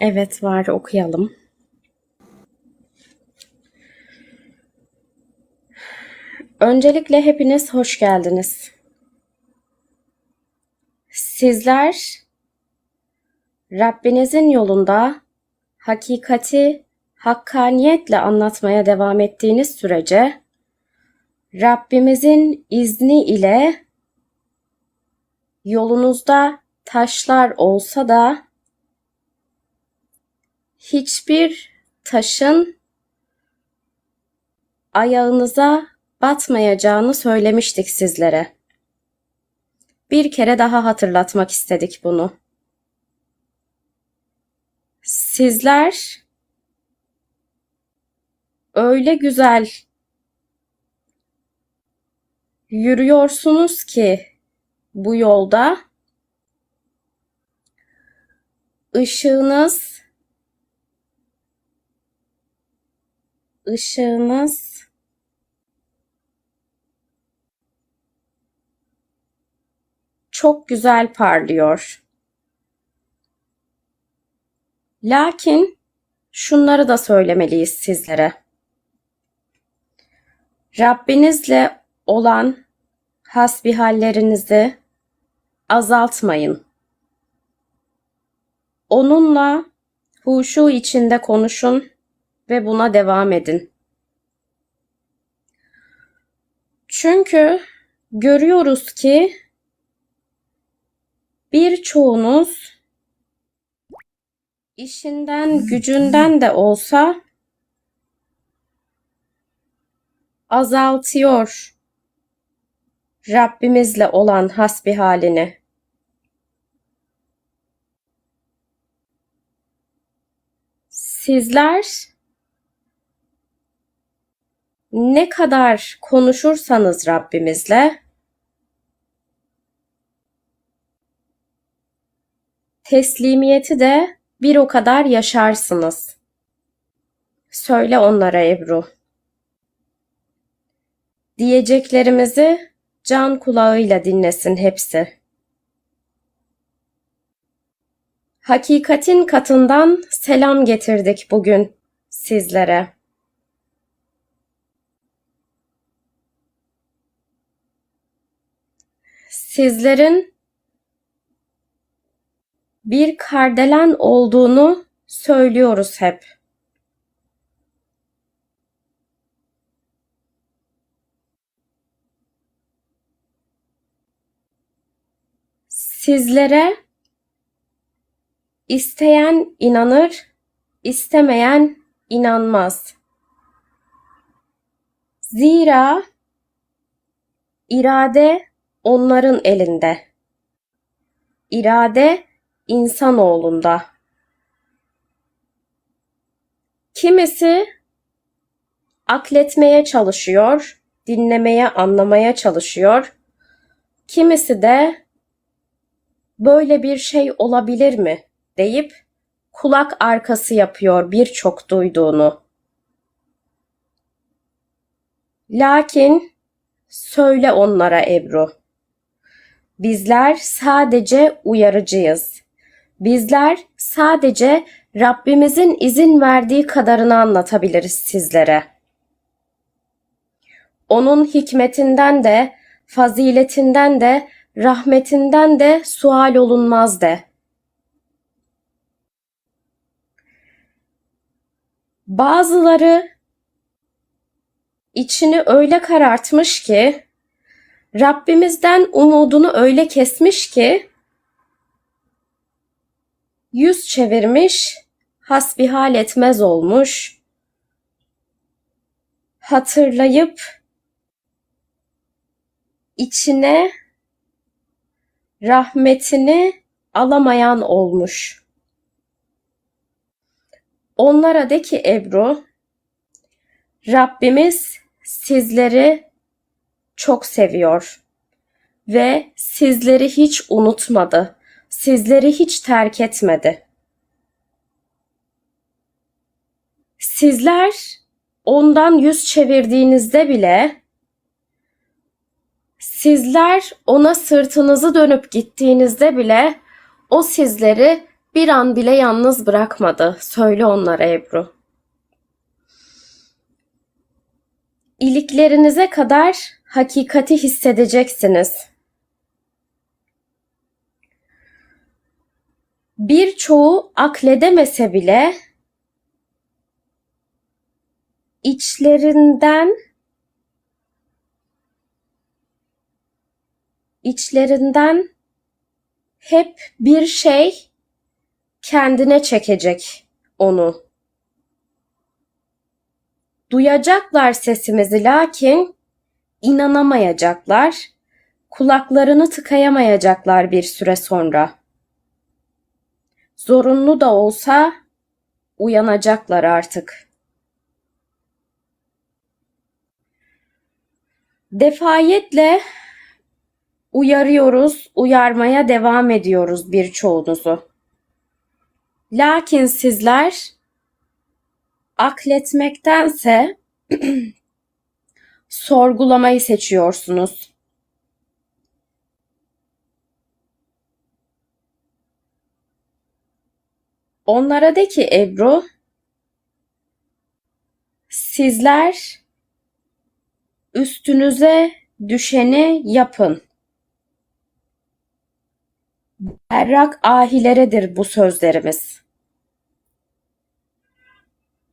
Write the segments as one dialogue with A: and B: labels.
A: Evet var okuyalım. Öncelikle hepiniz hoş geldiniz. Sizler Rabbinizin yolunda hakikati hakkaniyetle anlatmaya devam ettiğiniz sürece Rabbimizin izni ile yolunuzda taşlar olsa da hiçbir taşın ayağınıza batmayacağını söylemiştik sizlere. Bir kere daha hatırlatmak istedik bunu. Sizler öyle güzel yürüyorsunuz ki bu yolda ışığınız ışığınız çok güzel parlıyor. Lakin şunları da söylemeliyiz sizlere. Rabbinizle olan hasbihallerinizi azaltmayın. Onunla huşu içinde konuşun ve buna devam edin. Çünkü görüyoruz ki birçoğunuz işinden gücünden de olsa azaltıyor Rabbimizle olan hasbihalini. Sizler ne kadar konuşursanız Rabbimizle teslimiyeti de bir o kadar yaşarsınız. Söyle onlara Ebru. Diyeceklerimizi can kulağıyla dinlesin hepsi. Hakikatin katından selam getirdik bugün sizlere. Sizlerin bir kardelen olduğunu söylüyoruz hep. Sizlere isteyen inanır, istemeyen inanmaz. Zira irade onların elinde. İrade insanoğlunda. Kimisi akletmeye çalışıyor, dinlemeye, anlamaya çalışıyor. Kimisi de böyle bir şey olabilir mi deyip kulak arkası yapıyor birçok duyduğunu. Lakin söyle onlara Ebru. Bizler sadece uyarıcıyız. Bizler sadece Rabbimizin izin verdiği kadarını anlatabiliriz sizlere. Onun hikmetinden de, faziletinden de, rahmetinden de sual olunmaz de. Bazıları içini öyle karartmış ki, Rabbimizden umudunu öyle kesmiş ki, yüz çevirmiş, hasbihal etmez olmuş, hatırlayıp içine rahmetini alamayan olmuş. Onlara de ki Ebru, Rabbimiz sizleri çok seviyor ve sizleri hiç unutmadı. Sizleri hiç terk etmedi. Sizler ondan yüz çevirdiğinizde bile sizler ona sırtınızı dönüp gittiğinizde bile o sizleri Bir an bile yalnız bırakmadı. Söyle onlara Ebru. İliklerinize kadar hakikati hissedeceksiniz. Birçoğu akledemese bile içlerinden içlerinden hep bir şey kendine çekecek onu. Duyacaklar sesimizi lakin inanamayacaklar, kulaklarını tıkayamayacaklar bir süre sonra. Zorunlu da olsa uyanacaklar artık. Defayetle uyarıyoruz, uyarmaya devam ediyoruz birçoğunuzu. Lakin sizler akletmektense sorgulamayı seçiyorsunuz. Onlara de ki Ebru, sizler üstünüze düşeni yapın. Berrak ahileredir bu sözlerimiz.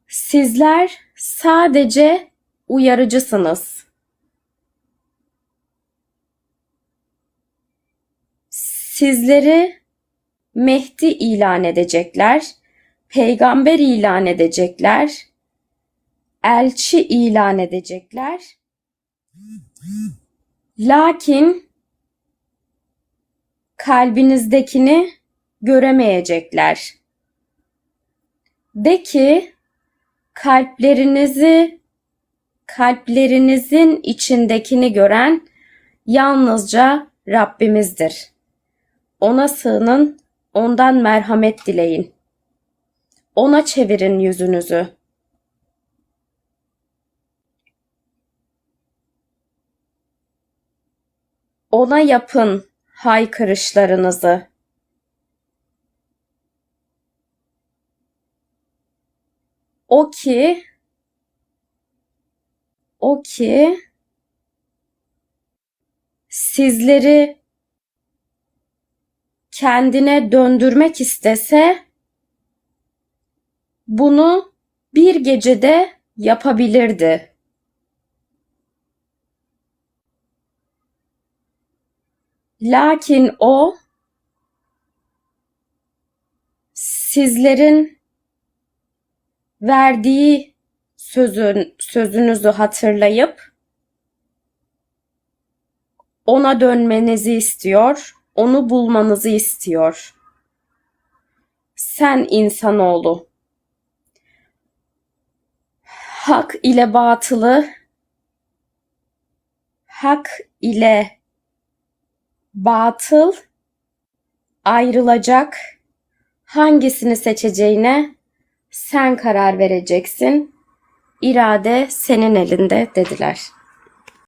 A: Sizler sadece uyarıcısınız. Sizleri Mehdi ilan edecekler, peygamber ilan edecekler, elçi ilan edecekler. Lakin kalbinizdekini göremeyecekler. De ki kalplerinizi kalplerinizin içindekini gören yalnızca Rabbimizdir. Ona sığının, ondan merhamet dileyin. Ona çevirin yüzünüzü. Ona yapın haykırışlarınızı. O ki o ki sizleri kendine döndürmek istese bunu bir gecede yapabilirdi. Lakin o sizlerin verdiği sözün sözünüzü hatırlayıp ona dönmenizi istiyor, onu bulmanızı istiyor. Sen insanoğlu hak ile batılı hak ile batıl ayrılacak hangisini seçeceğine sen karar vereceksin. İrade senin elinde dediler.